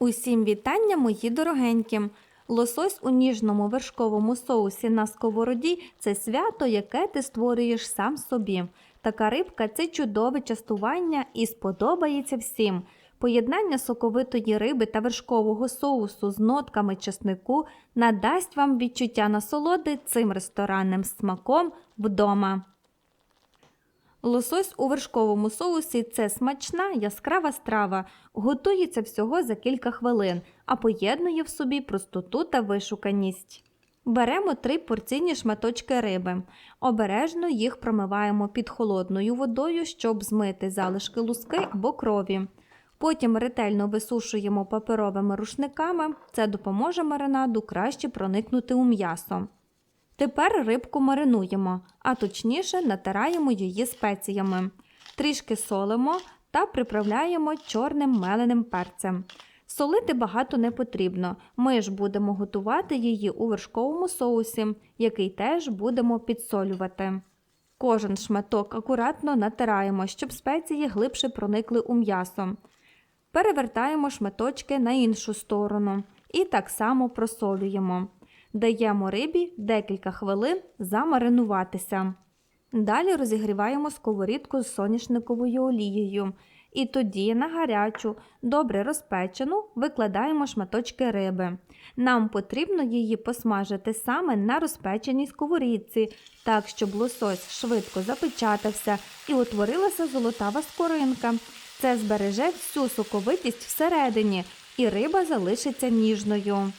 Усім вітання, мої дорогенькі! Лосось у ніжному вершковому соусі на сковороді це свято, яке ти створюєш сам собі. Така рибка це чудове частування і сподобається всім. Поєднання соковитої риби та вершкового соусу з нотками чеснику надасть вам відчуття насолоди цим ресторанним смаком вдома. Лосось у вершковому соусі це смачна, яскрава страва. Готується всього за кілька хвилин, а поєднує в собі простоту та вишуканість. Беремо три порційні шматочки риби. Обережно їх промиваємо під холодною водою, щоб змити залишки луски або крові. Потім ретельно висушуємо паперовими рушниками. Це допоможе маринаду краще проникнути у м'ясо. Тепер рибку маринуємо, а точніше натираємо її спеціями. Трішки солимо та приправляємо чорним меленим перцем. Солити багато не потрібно. Ми ж будемо готувати її у вершковому соусі, який теж будемо підсолювати. Кожен шматок акуратно натираємо, щоб спеції глибше проникли у м'ясо. Перевертаємо шматочки на іншу сторону і так само просолюємо. Даємо рибі декілька хвилин замаринуватися. Далі розігріваємо сковорідку з соняшниковою олією. І тоді на гарячу, добре розпечену, викладаємо шматочки риби. Нам потрібно її посмажити саме на розпеченій сковорідці, так щоб лосось швидко запечатався і утворилася золотава скоринка. Це збереже всю соковитість всередині, і риба залишиться ніжною.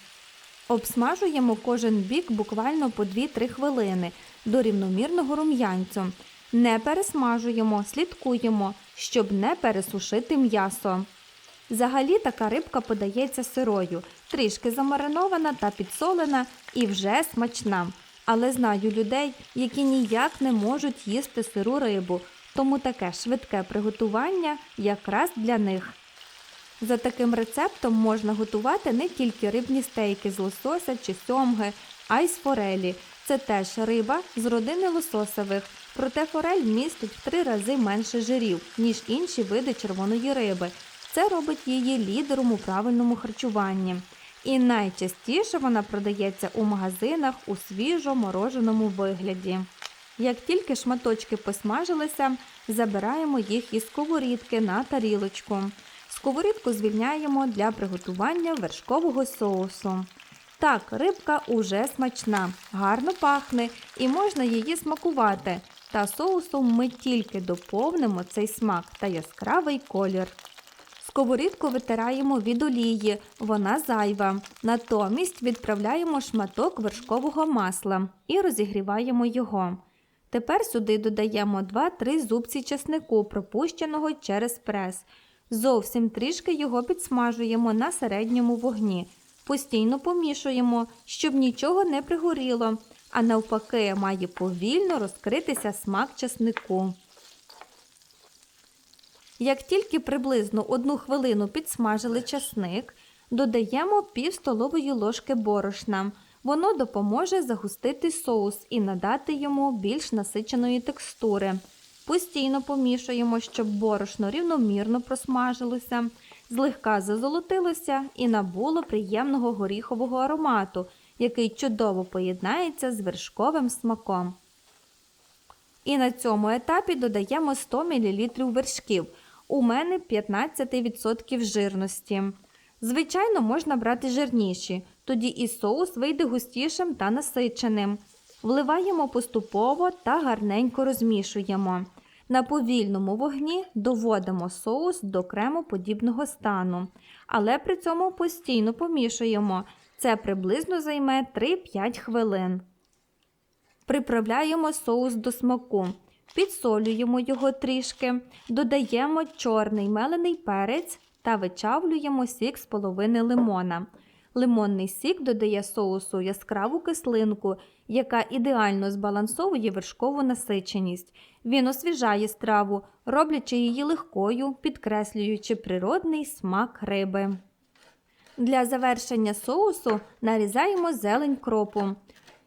Обсмажуємо кожен бік буквально по 2-3 хвилини до рівномірного рум'янцю. Не пересмажуємо, слідкуємо, щоб не пересушити м'ясо. Взагалі така рибка подається сирою, трішки замаринована та підсолена і вже смачна. Але знаю людей, які ніяк не можуть їсти сиру рибу, тому таке швидке приготування якраз для них. За таким рецептом можна готувати не тільки рибні стейки з лосося чи сьомги, а й з форелі. Це теж риба з родини лососових, проте форель містить в три рази менше жирів, ніж інші види червоної риби. Це робить її лідером у правильному харчуванні. І найчастіше вона продається у магазинах у свіжо мороженому вигляді. Як тільки шматочки посмажилися, забираємо їх із сковорідки на тарілочку. Сковорідку звільняємо для приготування вершкового соусу. Так, рибка уже смачна, гарно пахне і можна її смакувати. Та соусом ми тільки доповнимо цей смак та яскравий колір. Сковорідку витираємо від олії, вона зайва. Натомість відправляємо шматок вершкового масла і розігріваємо його. Тепер сюди додаємо 2-3 зубці чеснику, пропущеного через прес. Зовсім трішки його підсмажуємо на середньому вогні. Постійно помішуємо, щоб нічого не пригоріло, а навпаки, має повільно розкритися смак чеснику. Як тільки приблизно одну хвилину підсмажили часник, додаємо пів столової ложки борошна. Воно допоможе загустити соус і надати йому більш насиченої текстури. Постійно помішуємо, щоб борошно рівномірно просмажилося, злегка зазолотилося і набуло приємного горіхового аромату, який чудово поєднається з вершковим смаком. І на цьому етапі додаємо 100 мл вершків. У мене 15% жирності. Звичайно, можна брати жирніші, тоді і соус вийде густішим та насиченим. Вливаємо поступово та гарненько розмішуємо. На повільному вогні доводимо соус до кремоподібного стану, але при цьому постійно помішуємо. Це приблизно займе 3-5 хвилин. Приправляємо соус до смаку. Підсолюємо його трішки, додаємо чорний мелений перець та вичавлюємо сік з половини лимона. Лимонний сік додає соусу яскраву кислинку, яка ідеально збалансовує вершкову насиченість. Він освіжає страву, роблячи її легкою, підкреслюючи природний смак риби. Для завершення соусу нарізаємо зелень кропу.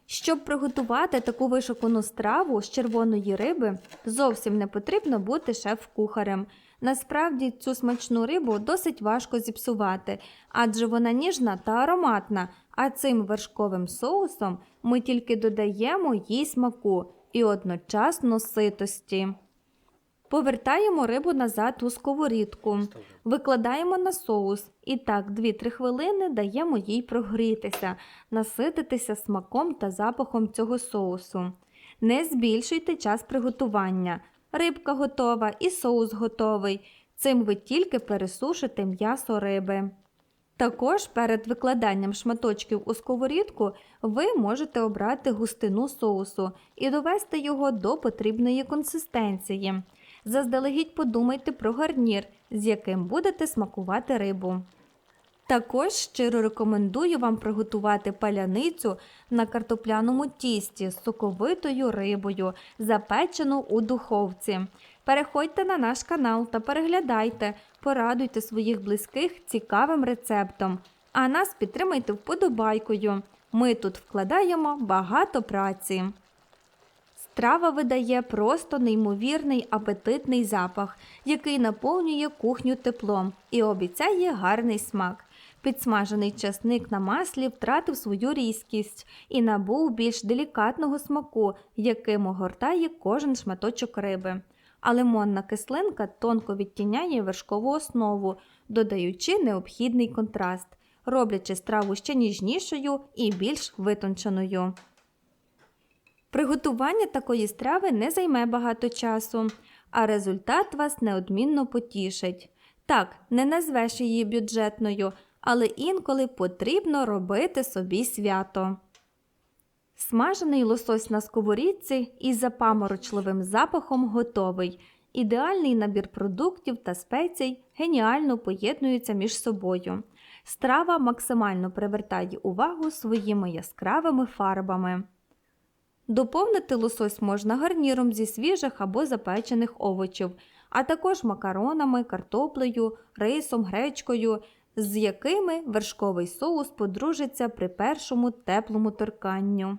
Щоб приготувати таку вишукану страву з червоної риби, зовсім не потрібно бути шеф-кухарем. Насправді цю смачну рибу досить важко зіпсувати, адже вона ніжна та ароматна, а цим вершковим соусом ми тільки додаємо їй смаку і одночасно ситості. Повертаємо рибу назад у сковорідку, викладаємо на соус і так 2-3 хвилини даємо їй прогрітися, насититися смаком та запахом цього соусу. Не збільшуйте час приготування. Рибка готова і соус готовий. Цим ви тільки пересушите м'ясо риби. Також перед викладанням шматочків у сковорідку ви можете обрати густину соусу і довести його до потрібної консистенції. Заздалегідь подумайте про гарнір, з яким будете смакувати рибу. Також щиро рекомендую вам приготувати паляницю на картопляному тісті з соковитою рибою, запечену у духовці. Переходьте на наш канал та переглядайте, порадуйте своїх близьких цікавим рецептом. А нас підтримайте вподобайкою. Ми тут вкладаємо багато праці. Страва видає просто неймовірний апетитний запах, який наповнює кухню теплом і обіцяє гарний смак. Підсмажений часник на маслі втратив свою різкість і набув більш делікатного смаку, яким огортає кожен шматочок риби. А лимонна кислинка тонко відтіняє вершкову основу, додаючи необхідний контраст, роблячи страву ще ніжнішою і більш витонченою. Приготування такої страви не займе багато часу, а результат вас неодмінно потішить. Так, не назвеш її бюджетною, але інколи потрібно робити собі свято. Смажений лосось на сковорідці із запаморочливим запахом готовий. Ідеальний набір продуктів та спецій геніально поєднуються між собою. Страва максимально привертає увагу своїми яскравими фарбами. Доповнити лосось можна гарніром зі свіжих або запечених овочів, а також макаронами, картоплею, рисом, гречкою, з якими вершковий соус подружиться при першому теплому торканню.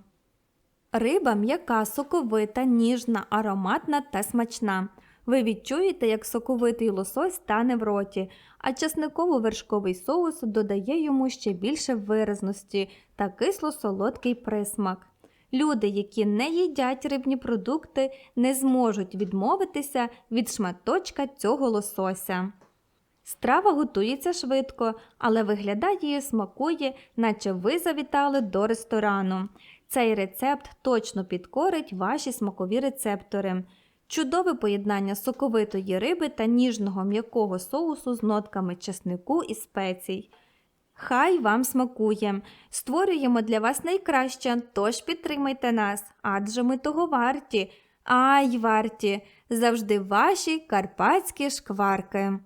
Риба м'яка, соковита, ніжна, ароматна та смачна. Ви відчуєте, як соковитий лосось стане в роті, а часниково-вершковий соус додає йому ще більше виразності та кисло-солодкий присмак. Люди, які не їдять рибні продукти, не зможуть відмовитися від шматочка цього лосося. Страва готується швидко, але виглядає і смакує, наче ви завітали до ресторану. Цей рецепт точно підкорить ваші смакові рецептори. Чудове поєднання соковитої риби та ніжного м'якого соусу з нотками чеснику і спецій. Хай вам смакує! Створюємо для вас найкраще, тож підтримайте нас, адже ми того варті. Ай, варті! Завжди ваші карпатські шкварки.